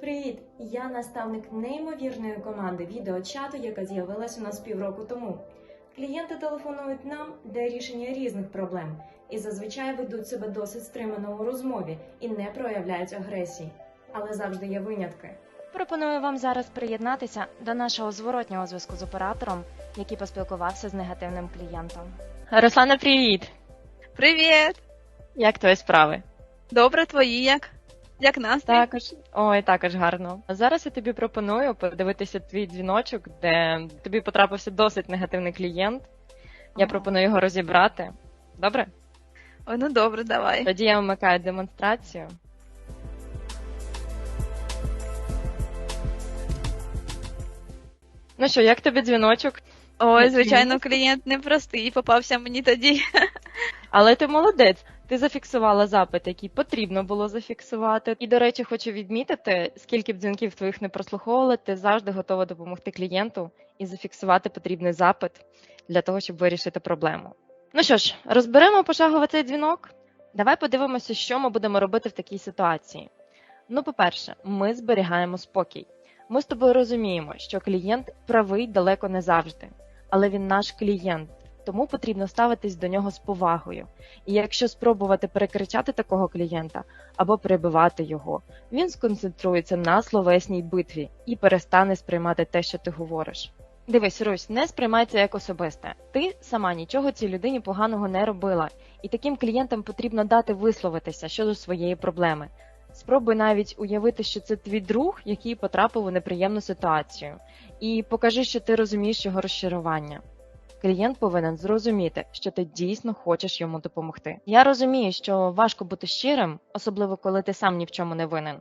Привіт! Я наставник неймовірної команди відеочату, яка з'явилась у нас півроку тому. Клієнти телефонують нам для рішення різних проблем і зазвичай ведуть себе досить стримано у розмові і не проявляють агресії. Але завжди є винятки. Пропоную вам зараз приєднатися до нашого зворотнього зв'язку з оператором, який поспілкувався з негативним клієнтом. Руслана, привіт! Привіт! Як твої справи? Добре, твої як? Як настрій? Також ой, також гарно. Зараз я тобі пропоную подивитися твій дзвіночок, де тобі потрапився досить негативний клієнт. Я пропоную його розібрати. Добре? Ой, ну добре, давай. Тоді я вмикаю демонстрацію. Ну що, як тобі дзвіночок? Ой, звичайно, клієнт непростий, попався мені тоді. Але ти молодець. Ти зафіксувала запит, який потрібно було зафіксувати. І, до речі, хочу відмітити, скільки б дзвінків твоїх не прослуховували, ти завжди готова допомогти клієнту і зафіксувати потрібний запит для того, щоб вирішити проблему. Ну що ж, розберемо пошагово цей дзвінок. Давай подивимося, що ми будемо робити в такій ситуації. Ну, по-перше, ми зберігаємо спокій. Ми з тобою розуміємо, що клієнт правий далеко не завжди, але він наш клієнт, тому потрібно ставитись до нього з повагою. І якщо спробувати перекричати такого клієнта або перебивати його, він сконцентрується на словесній битві і перестане сприймати те, що ти говориш. Дивись, Русь, не сприймай це як особисте. Ти сама нічого цій людині поганого не робила, і таким клієнтам потрібно дати висловитися щодо своєї проблеми. Спробуй навіть уявити, що це твій друг, який потрапив у неприємну ситуацію, і покажи, що ти розумієш його розчарування. Клієнт повинен зрозуміти, що ти дійсно хочеш йому допомогти. Я розумію, що важко бути щирим, особливо коли ти сам ні в чому не винен.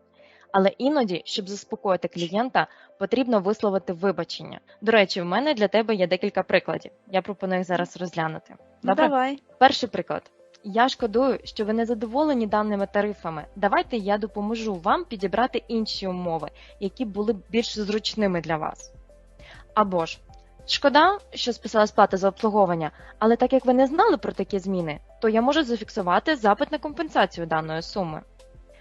Але іноді, щоб заспокоїти клієнта, потрібно висловити вибачення. До речі, в мене для тебе є декілька прикладів. Я пропоную їх зараз розглянути. Ну давай. Перший приклад. Я шкодую, що ви не задоволені даними тарифами. Давайте я допоможу вам підібрати інші умови, які були б більш зручними для вас. Або ж шкода, що списалась плата за обслуговування, але так як ви не знали про такі зміни, то я можу зафіксувати запит на компенсацію даної суми.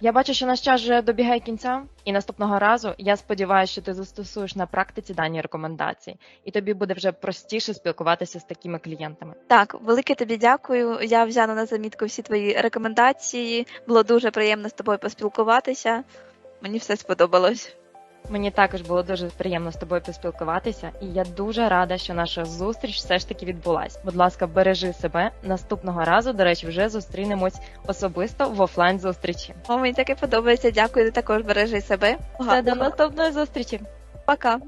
Я бачу, що наш час вже добігає кінця, і наступного разу я сподіваюся, що ти застосуєш на практиці дані рекомендації, і тобі буде вже простіше спілкуватися з такими клієнтами. Так, велике тобі дякую. Я взяла на замітку всі твої рекомендації. Було дуже приємно з тобою поспілкуватися. Мені все сподобалось. Мені також було дуже приємно з тобою поспілкуватися, і я дуже рада, що наша зустріч все ж таки відбулась. Будь ласка, бережи себе наступного разу. До речі, вже зустрінемось особисто в офлайн зустрічі. О, мені таке подобається. Дякую. Ти також бережи себе. Все, до наступної зустрічі. Пока.